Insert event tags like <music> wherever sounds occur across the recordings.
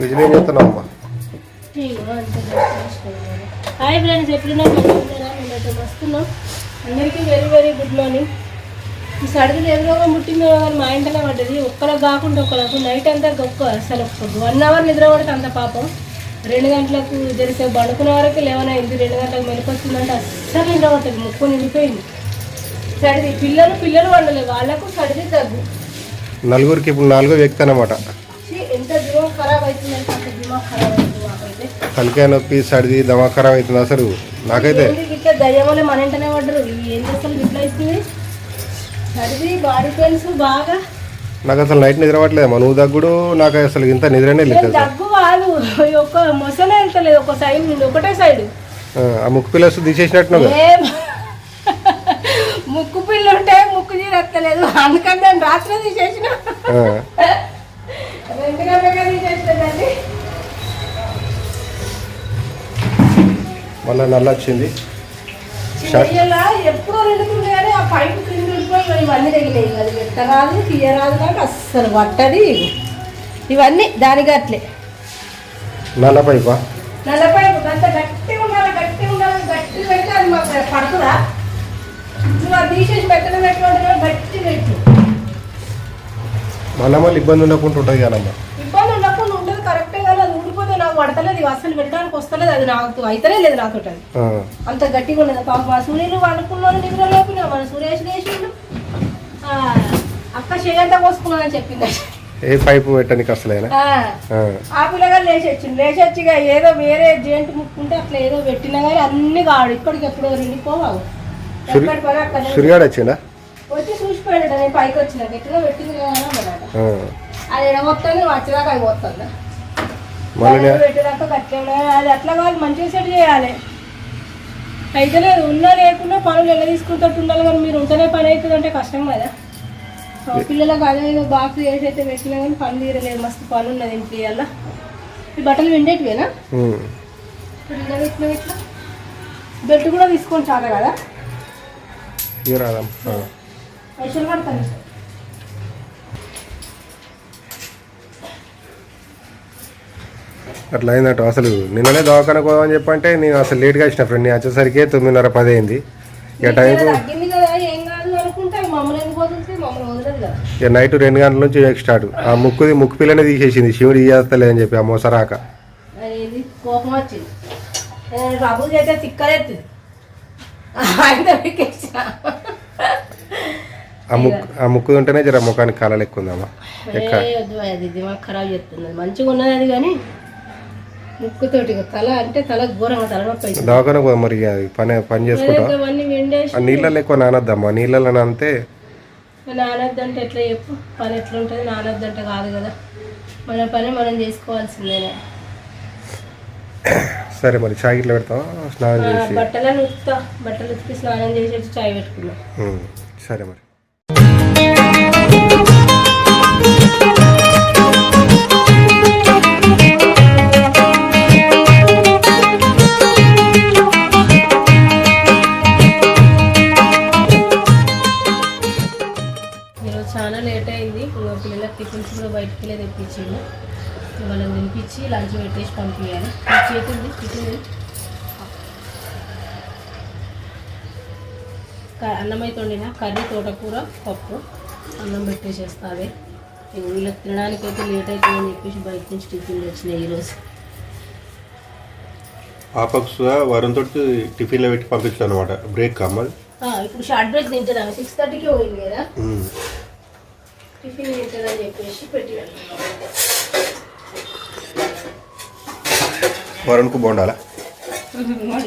Whistle ఏం చేస్తున్నావు అమ్మా హాయ్ ఫ్రెండ్స్ మేమైతే వస్తున్నాం. అందరికీ వెరీ వెరీ గుడ్ మార్నింగ్. ఈ సడలు ఏ రోగం పుట్టిందో కానీ మా ఇంటనే పడ్డది. ఒక్కరికి కాకుండా ఒక్కరికి నైట్ అంతా గొప్ప అసలు. వన్ అవర్ నిద్ర పడితే అంత పాపం. రెండు గంటలకు జరిసే పడుకునే వరకు లెవెన్ అయింది. రెండు గంటలకు మెలకొచ్చిందంటే అస్సలు నిద్ర పట్టదు. ముక్కు నిండిపోయింది. సడిది పిల్లలు పిల్లలు వండలేదు వాళ్ళకు సడిది తగ్గు నలుగురికి ఇప్పుడు నాలుగో వ్యక్తి అనమాట తలకాయ నొప్పి సర్ది దమా ఖరాబ్ అవుతుంది అసలు? నాకైతే దయ్యమలే మన ఇంటనే పడ్డరు. సర్ది బాడీ పెయిన్స్ బాగా. నాకు అసలు నైట్ నిద్ర పట్టలేదు నువ్వు దగ్గుడు నాకు అసలు ఇంత నిద్రనే లేదు దగ్గు కాదు. ఈ ఒక్క మొసలే వెళ్తలేదు. ఒక సైడ్ ఒకటే సైడ్. ఆ, ముక్కు పిల్లలు తీసేసినట్టున్నావు కదా? ఏం? ముక్కు పిల్లు ఉంటే ముక్కు తీరత్తలేదు అందుకని నేను రాత్రి తీసేసిన. మళ్ళీ నల్ల వచ్చింది ఎప్పుడో రెండు ఆ పైపు క్రింద ఉండిపోయి ఇవన్నీ తగిలాయి అది పెట్టరాదు తీయరాదు నాకు అస్సలు పట్టది. ఇవన్నీ దానికి అట్లే నల్ల పైపా? నల్ల పైపు అంత గట్టి ఉండాలి గట్టి ఉండాలి గట్టి పెట్టి అది మాకు పడుతుందా? నువ్వు అది తీసేసి పెట్టడం గట్టి పెట్టు. మళ్ళీ మళ్ళీ ఇబ్బంది ఉండకుండా ఉంటుంది కానమ్మా ఇబ్బంది ఉండకుండా ఉండదు కరెక్టే కానీ అది ఊడిపోతే నాకు పడతలేదు అసలు పెట్టడానికి వస్తలేదు అది నాకు అయితేనే లేదు నాతో అది. అంత గట్టిగా ఉన్నది. పాప మా సూర్యులు వండుకున్నాను నిద్ర మన సురేష్ లేచిండు. ఆ, అక్క చేయంతా కోసుకున్నానని చెప్పింది ఏ పైపు పెట్టడానికి అసలేనా ఆ, పిల్లగా లేచొచ్చింది లేచొచ్చి ఇక ఏదో వేరే జెంట్ ముక్కుంటే అట్లా ఏదో పెట్టినా కానీ అన్ని కాడు. ఇక్కడికి ఎప్పుడో నిండిపోవాలి సురి- ఎక్కడి పని అక్కడ సూర్యాడు వచ్చిందా వచ్చి చూసిపోయాడు నేను పైకి వచ్చిన. ఎట్లా పెట్టింది కదా అది ఎడగొత్తాను వచ్చేదాకా అది పోతుందా మళ్ళీ పెట్టేదాకా ఉన్నాయి. అది అట్లా కాదు మంచిగా సెట్ చేయాలి. అయితే లేదు ఉన్నా లేకున్నా పనులు ఎలా తీసుకుంటట్టు ఉండాలి కానీ మీరు ఉంటేనే పని అవుతుంది అంటే కష్టం కదా. పిల్లలకు అదే ఏదో బాక్స్ చేసి అయితే పెట్టినా కానీ పని తీరలేదు మస్తు పని ఉన్నది ఇంట్లో ఇవాళ ఈ బట్టలు విండేటివేనా. ఇప్పుడు ఇలా పెట్టినా ఇట్లా బెల్ట్ కూడా తీసుకొని చాలా కదా. పైసలు పడతాను అట్లా అయిందట అసలు నిన్ననే దవాఖానకు పోదామని చెప్పంటే నేను అసలు లేట్గా వచ్చిన ఫ్రెండ్ నేను వచ్చేసరికి తొమ్మిదిన్నర పది అయింది. ఇక టైంకు ఇక నైట్ రెండు గంటల నుంచి స్టార్ట్. ఆ ముక్కుది ముక్కు పిల్లనే తీసేసింది. శివుడు ఇయ్యేస్తలేదని చెప్పి ఆ మోసరాక. ఆ ముక్కు ఆ ముక్కు ఉంటేనే జర ముఖానికి కాలాలు ఎక్కువ ఉందమ్మా మంచిగా ఉన్నది అది కానీ ముక్కుతోటి తల అంటే తల ఘోరంగా తలనొప్పి పోదాం మరి పని పని చేసుకుంటా. నీళ్ళల్లో ఎక్కువ నానద్దమ్మా? నీళ్ళల్లో నానితే నానొద్దంటే ఎట్లా చెప్పు? పని ఎట్లా ఉంటుంది నానొద్దంటే కాదు కదా. మన పని మనం చేసుకోవాల్సిందేనే. సరే మరి చాయ్ ఇట్లా పెడతాం స్నానం చేసి. బట్టలను ఉతుకుతా. బట్టలు ఉతికి స్నానం చేసి చాయ్ పెట్టుకున్నాం. సరే మరి. పంపించాలి చేతుంది అన్నం అయితే వండిన కర్రీ తోటకూర పప్పు అన్నం పెట్టేసేస్తుంది వీళ్ళకి తినడానికి అయితే లేట్ అవుతుందని చెప్పేసి బయట నుంచి టిఫిన్లు వచ్చినాయి ఈరోజు. పాపకు వరుణ్ తోటి టిఫిన్లో పెట్టి పంపించాను అనమాట బ్రేక్ ఆ, ఇప్పుడు షార్ట్ బ్రేక్ తింటుంది సిక్స్ థర్టీకి పోయింది కదా? టిఫిన్ తింటుందని చెప్పేసి పెట్టి వరుణ్కు బాగుండాలా ఉంటుందమ్మా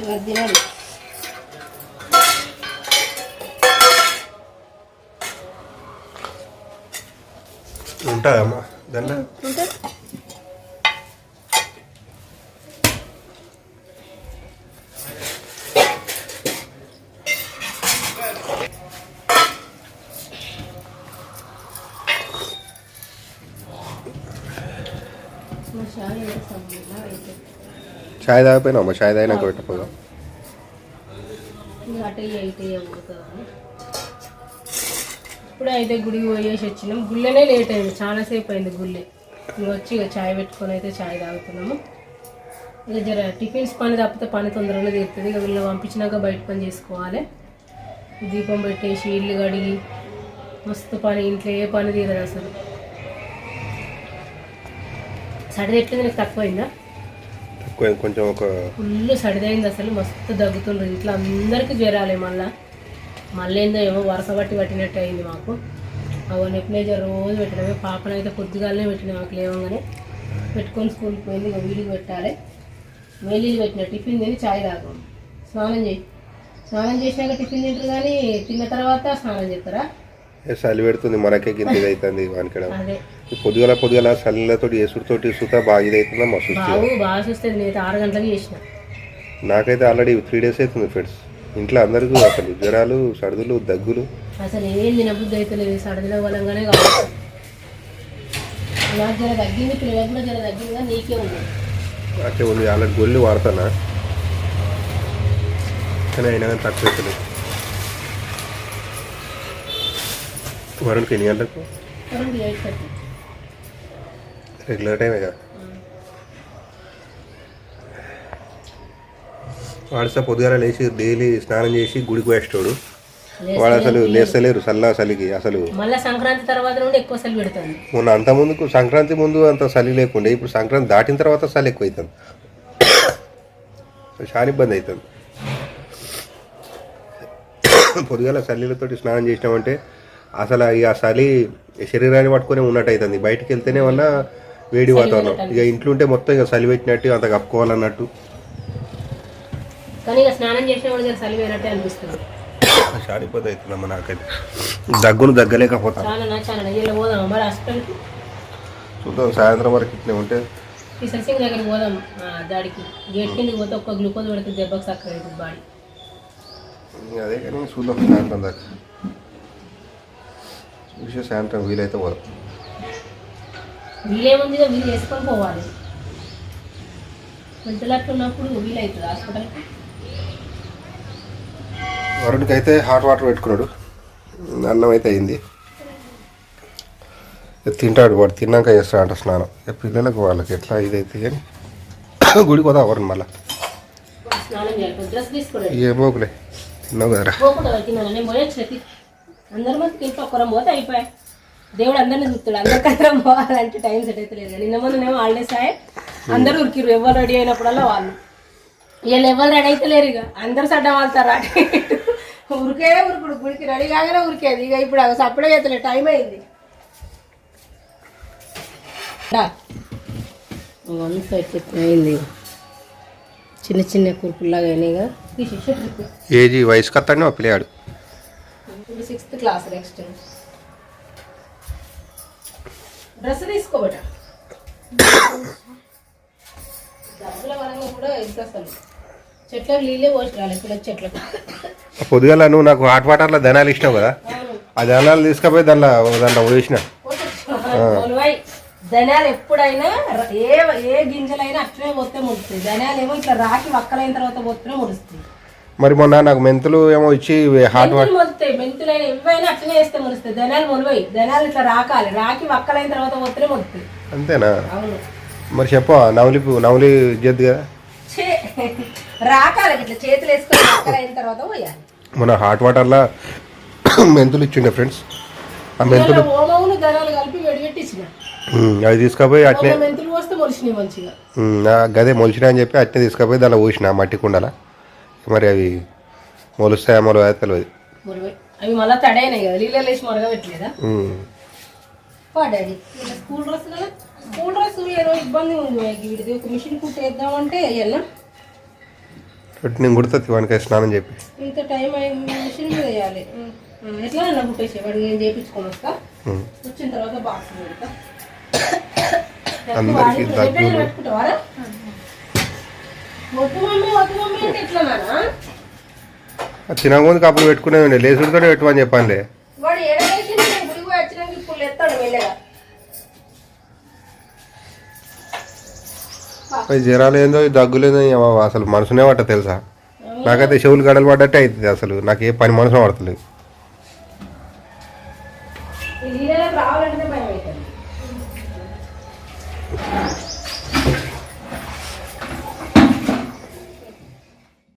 మా షాయి వేస్తాం అయితే. చాయ్ తాగిపోయినా? అమ్మా చాయ్ తాగినాక పెట్టకపోదాం? ఇప్పుడు అయితే గుడికి పోయేసి వచ్చినాం. గుళ్ళనే లేట్ అయింది. చాలాసేపు అయింది గుళ్ళే. ఇక వచ్చి ఇక చాయ్ పెట్టుకొని అయితే చాయ్ తాగుతున్నాము. ఇక జర టిఫిన్స్ పని తప్పితే పని తొందరగా తీరుతుంది. ఇక వీళ్ళు పంపించినాక బయట పని చేసుకోవాలి. దీపం పెట్టేసి ఇల్లు కడిగి మస్తు పని ఇంట్లో ఏ పని తీరదు అసలు. సడిది ఎట్లేదు? నీకు తక్కువైందా? తక్కువ కొంచెం ఒక ఫుల్ సడిదైంది అసలు మస్తు దగ్గుతుండ్రు. ఇంట్లో అందరికీ జ్వరాలే మళ్ళా. మళ్ళీ ఏందో ఏమో వరుస బట్టి పట్టినట్టు అయింది మాకు. అవ నెప్లేజర్ రోజు పెట్టినామే పాపనైతే పొద్దుగాలనే పెట్టినా మాకు లేవగానే. పెట్టుకొని స్కూల్కి పోయింది ఇక వీడికి పెట్టాలి. వేలీలు పెట్టిన టిఫిన్ తిని చాయ్ తాగాం స్నానం చేయి. స్నానం చేసినాక టిఫిన్ తింటారు కానీ తిన్న తర్వాత స్నానం చేస్తారా? చలి పెడుతుంది మనకే గింత అవుతుంది అదే. పొద్దుగల పొద్దుగల చల్లతోటి ఎసుడుతోటి సుతా బాగా ఇది అవుతుందా మస్తు బాగు బాగా చూస్తుంది. నేనైతే ఆరు గంటలకు చేసిన. నాకైతే ఆల్రెడీ త్రీ డేస్ అవుతుంది ఫ్రెండ్స్. ఇంట్లో అందరికీ అసలు జ్వరాలు సర్దులు దగ్గులు. అసలు ఏం తినబుద్ధి అయితే లేదు. సడదిలో బలంగానే కావాలి. నాకు జర తగ్గింది పిల్లలకు కూడా జర తగ్గిందిగా నీకే ఉంది. నాకే ఉంది. ఆల్రెడీ గొల్లు వాడతానా? కానీ అయినా కానీ తక్కువ అవుతుంది. వరుణ్కి ఎన్ని గంటలకు? Eight thirty. రెగ్యులర్ టైమే కదా. వాడిస్తే పొద్దుగాల లేచి డైలీ స్నానం చేసి గుడికి వేస్తాడు వాడు అసలు లేస్తలేరు చల్ల చలికి అసలు. మళ్ళీ సంక్రాంతి తర్వాత నుండి ఎక్కువ సెల్ పెడుతుంది. మొన్న అంత ముందుకు సంక్రాంతి ముందు అంత చలి లేకుండే ఇప్పుడు సంక్రాంతి దాటిన తర్వాత చలి ఎక్కువ అవుతుంది చాలా ఇబ్బంది అవుతుంది. పొద్దుగాల చలిలతోటి స్నానం చేసినామంటే అసలు ఇక ఆ చలి శరీరాన్ని పట్టుకొని ఉన్నట్టు అవుతుంది బయటికి వెళ్తేనే వల్ల వేడి వాతావరణం. ఇక ఇంట్లో ఉంటే మొత్తం ఇక చలి పెట్టినట్టు అంత కప్పుకోవాలన్నట్టు. కానీ ఇక స్నానం చేసిన కూడా జర చలి వేరట్టే అనిపిస్తుంది. <coughs> చాలా ఇబ్బంది అవుతుందమ్మా నాకైతే దగ్గును హాస్పిటల్కి? చూద్దాం సాయంత్రం వరకు ఇట్లా ఉంటే. పోదాం ఆ, దాడికి. గేట్ కిందకి పోతే ఒక్క గ్లూకోజ్ పెడితే దెబ్బకి బాడీ. అదే కానీ చూద్దాం సాయంత్రం దాకా. చూసి సాయంత్రం వీలైతే పోదాం. వీలేముంది ఇక వీలు చేసుకొని పోవాలి. వెంటలట్లు ఉన్నప్పుడు వీలవుతుంది హాస్పిటల్కి. వరుడికి అయితే హాట్ వాటర్ పెట్టుకున్నాడు. అన్నం అయితే అయింది తింటాడు వాడు తిన్నాక చేస్తాడంట స్నానం. ఇక పిల్లలకు వాళ్ళకి ఎట్లా ఇదైతే కానీ <coughs> గుడికి పోదా వరుణ్ మళ్ళా. స్నానం ఏం పోకులే తిన్నావు కదరా. అందరి ఇంట్లో ఒక్కరం పోతే అయిపోయాయి దేవుడు అందరిని చూస్తాడు. అందరికందరం పోవాలంటే టైం సెట్ అయితే లేదు. నిన్న మొన్ననేమో హాలిడేస్ అయ్యి అందరూ ఉరికిరు ఎవరు రెడీ అయినప్పుడల్లా వాళ్ళు. వీళ్ళు ఎవరు రెడీ అయితే లేరు ఇక. అందరు సడ్డం వాళ్తారు అటు. ఉరికే ఉరుకుడు. గుడికి రెడీ కాగానే ఉరికేది. ఇక ఇప్పుడు అవి సప్పుడే చేతలే. టైం అయింది. అంతా అయింది. చిన్న చిన్న కురుపుల్లాగా అయినాయిగా ఏజీ వయసు పిల్లాడు ఇప్పుడు సిక్స్త్ క్లాస్ నెక్స్ట్ డ్రెస్ తీసుకోబట డబ్బుల పరంగా కూడా అసలు? చెట్లకు నీళ్ళే పోసి రాలి చెట్లకు. పొద్దుగాల నువ్వు నాకు హాట్ వాటర్లో ధనాలు ఇచ్చినావు కదా? ఆ ధనాలు తీసుకుపోయి దాంట్లో దాంట్లో పోలివాయి ధనియాలు ఎప్పుడైనా ఏ ఏ గింజలైనా అట్లనే పోతే ముడుస్తుంది ధనియాలు ఏమో ఇట్లా రాకి వక్కలైన తర్వాత పోతేనే ముడుస్తుంది మరి మొన్న నాకు మెంతులు ఏమో ఇచ్చి హాట్ వాటర్ మెంతులు మొలుస్తాయి మెంతులైన ఎవైనా అట్లనే వేస్తే మొలుస్తాయి. ధనియాలు మొలవయి. ధనియాలు ఇట్లా రాకాలి. రాకి వక్కలైన తర్వాత పోతేనే మొలుస్తాయి. అంతేనా? అవును. మరి చెప్పు నవలి నవలి ఇజ్జద్దు కదా? చే రాకాలి. ఇట్లా చేతులు వేసుకొని వక్కలు అయిన తర్వాత పోయాలి. మన హాట్ వాటర్లో మెంతులు ఇచ్చిండే ఫ్రెండ్స్. ఆ మెంతులు ఓమవును ధనాలు కలిపి అవి తీసుకుపోయి అట్నే మెంతులు పోస్తే మొలిచినాయి మంచిగా. గదే మొలిచినా అని చెప్పి అట్నే తీసుకుపోయి దాంట్లో పోసిన మట్టి కుండల. మరి అవి మొలుస్తాయా మొలవా. తెలియదు అవి మళ్ళీ తడైనాయి కదా నీళ్ళలో వేసి మరగ పెట్టలేదా ఉమ్, డాడీ. ఇలా స్కూల్ డ్రెస్ కదా స్కూల్ డ్రెస్ ఏదో ఇబ్బంది ఉంది వీడిది ఒక మిషన్ కుట్టేద్దామంటే పెట్టి నేను కుడుతుంది వానికాయ స్నానం చెప్పి ఇంత టైం అయింది మిషన్ మీద వేయాలి ఎట్లా అన్న కుట్టేసి వాడు నేను చేయించుకొని వస్తా. వచ్చిన తర్వాత బాక్స్ పెడతా. అందరికీ పెట్టుకుంటావారా? పోయి వచ్చినాక ఇప్పుడు ఎత్తాడు మెల్లగా. ఈ జ్వరాలు ఏందో దగ్గులేదో అసలు మనసునే పట్ట తెలుసా? నాకైతే చెవులు గడలు పడ్డట్టే అవుతుంది అసలు. నాకు ఏ పని మనసునే పడతలేదు.